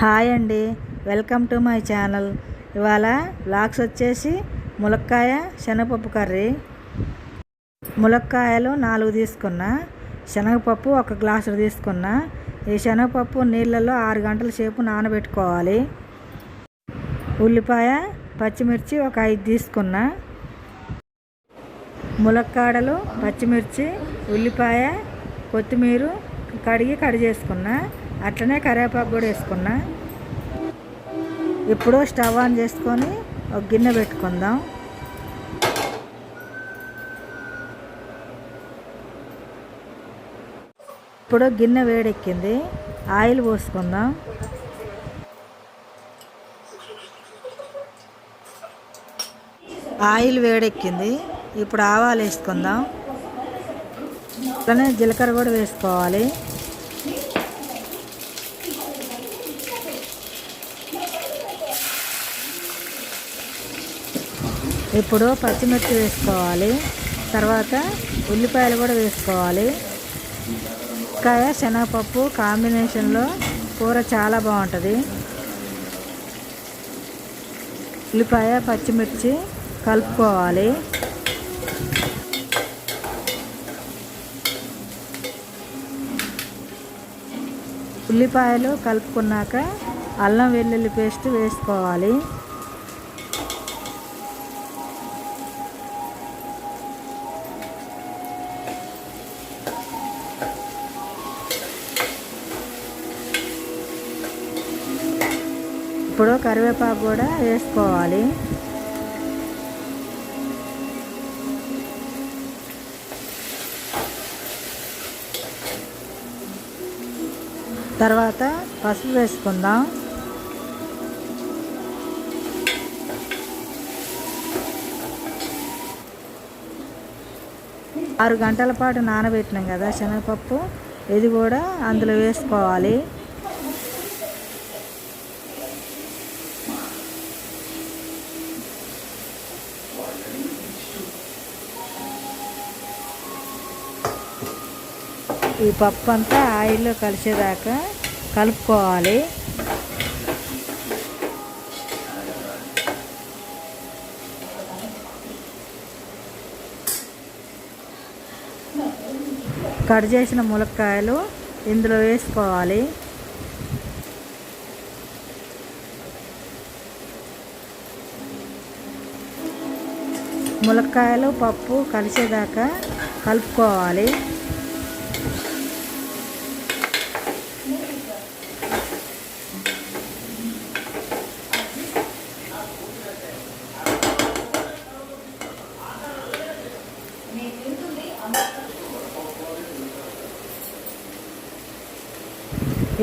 Hi అండి. Welcome to my channel. ఇవాళ blogs వచ్చేసి ములక్కాయ శనగపప్పు కర్రీ. ములక్కాయలు నాలుగు తీసుకున్నా శనగపప్పు ఒక గ్లాసు తీసుకున్నా ఈ శనగపప్పు నీళ్ళలో ఆరు గంటల సేపు నానబెట్టుకోవాలి. ఉల్లిపాయ పచ్చిమిర్చి ఒక ఐదు తీసుకున్నా ములక్కాడలు పచ్చిమిర్చి ఉల్లిపాయ కొత్తిమీర కడిగి కడి చేసుకున్నా అట్లనే కరివేపాకు కూడా వేసుకున్నా. ఇప్పుడు స్టవ్ ఆన్ చేసుకొని ఒక గిన్నె పెట్టుకుందాం. ఇప్పుడు గిన్నె వేడెక్కింది. ఆయిల్ పోసుకుందాం. ఆయిల్ వేడెక్కింది. ఇప్పుడు ఆవాలు వేసుకుందాం. అలానే జీలకర్ర కూడా వేసుకోవాలి. ఇప్పుడు పచ్చిమిర్చి వేసుకోవాలి. తర్వాత ఉల్లిపాయలు కూడా వేసుకోవాలి. కాయ శనగపప్పు కాంబినేషన్లో కూర చాలా బాగుంటుంది. ఉల్లిపాయ పచ్చిమిర్చి కలుపుకోవాలి. ఉల్లిపాయలు కలుపుకున్నాక అల్లం వెల్లుల్లి పేస్ట్ వేసుకోవాలి. ఇప్పుడు కరివేపాకు కూడా వేసుకోవాలి. తర్వాత పసుపు వేసుకుందాం. ఆరు గంటల పాటు నానబెట్టినాం కదా శనగపప్పు. ఇది కూడా అందులో వేసుకోవాలి. ఈ పప్పు అంతా ఆయిల్లో కలిసేదాకా కలుపుకోవాలి. కట్ చేసిన ములక్కాయలు ఇందులో వేసుకోవాలి. ములక్కాయలు పప్పు కలిసేదాకా కలుపుకోవాలి.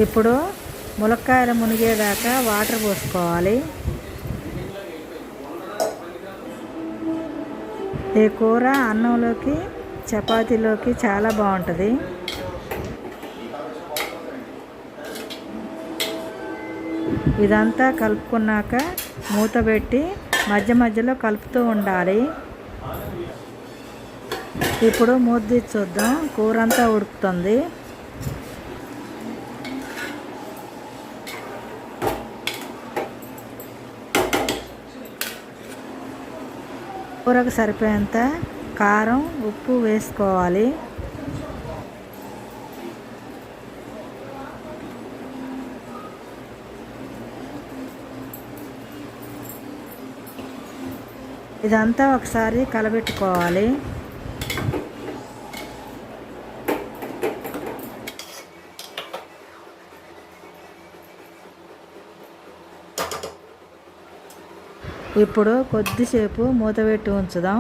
ఇప్పుడు ములక్కాయలు మునిగేదాకా వాటర్ పోసుకోవాలి. ఈ కూర అన్నంలోకి చపాతీలోకి చాలా బాగుంటుంది. ఇదంతా కలుపుకున్నాక మూత పెట్టి మధ్య మధ్యలో కలుపుతూ ఉండాలి. ఇప్పుడు మూత తీసి చూద్దాం. కూర అంతా ఉడుకుతుంది. కూరకు సరిపోయేంత కారం ఉప్పు వేసుకోవాలి. ఇదంతా ఒకసారి కలబెట్టుకోవాలి. ఇప్పుడు కొద్దిసేపు మూత పెట్టి ఉంచుదాం.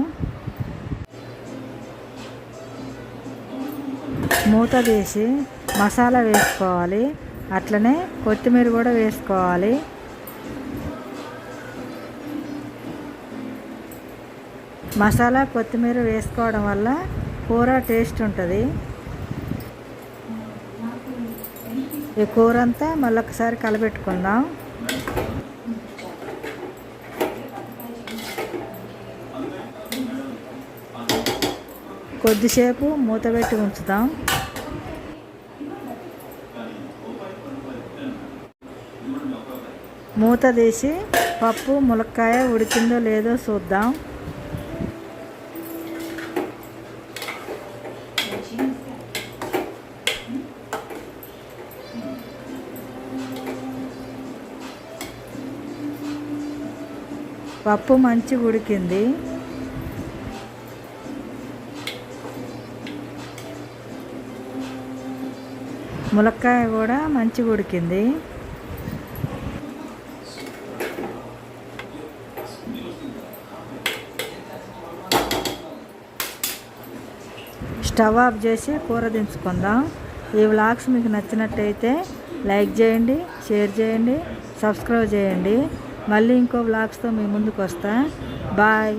మూత తీసి మసాలా వేసుకోవాలి. అట్లనే కొత్తిమీర కూడా వేసుకోవాలి. మసాలా కొత్తిమీర వేసుకోవడం వల్ల కూర టేస్ట్ ఉంటుంది. ఈ కూర అంతా మళ్ళొకసారి కలబెట్టుకుందాం. కొద్దిసేపు మూత పెట్టి ఉంచుదాం మూత తీసి పప్పు ములక్కాయ ఉడికిందో లేదో చూద్దాం. పప్పు మంచిగా ఉడికింది. ములక్కాయ కూడా మంచిగా ఉడికింది. స్టవ్ ఆఫ్ చేసి కూర దించుకుందాం. ఈ వ్లాగ్స్ మీకు నచ్చినట్టయితే లైక్ చేయండి షేర్ చేయండి సబ్స్క్రైబ్ చేయండి. మళ్ళీ ఇంకో వ్లాగ్స్తో మీ ముందుకు వస్తా బాయ్.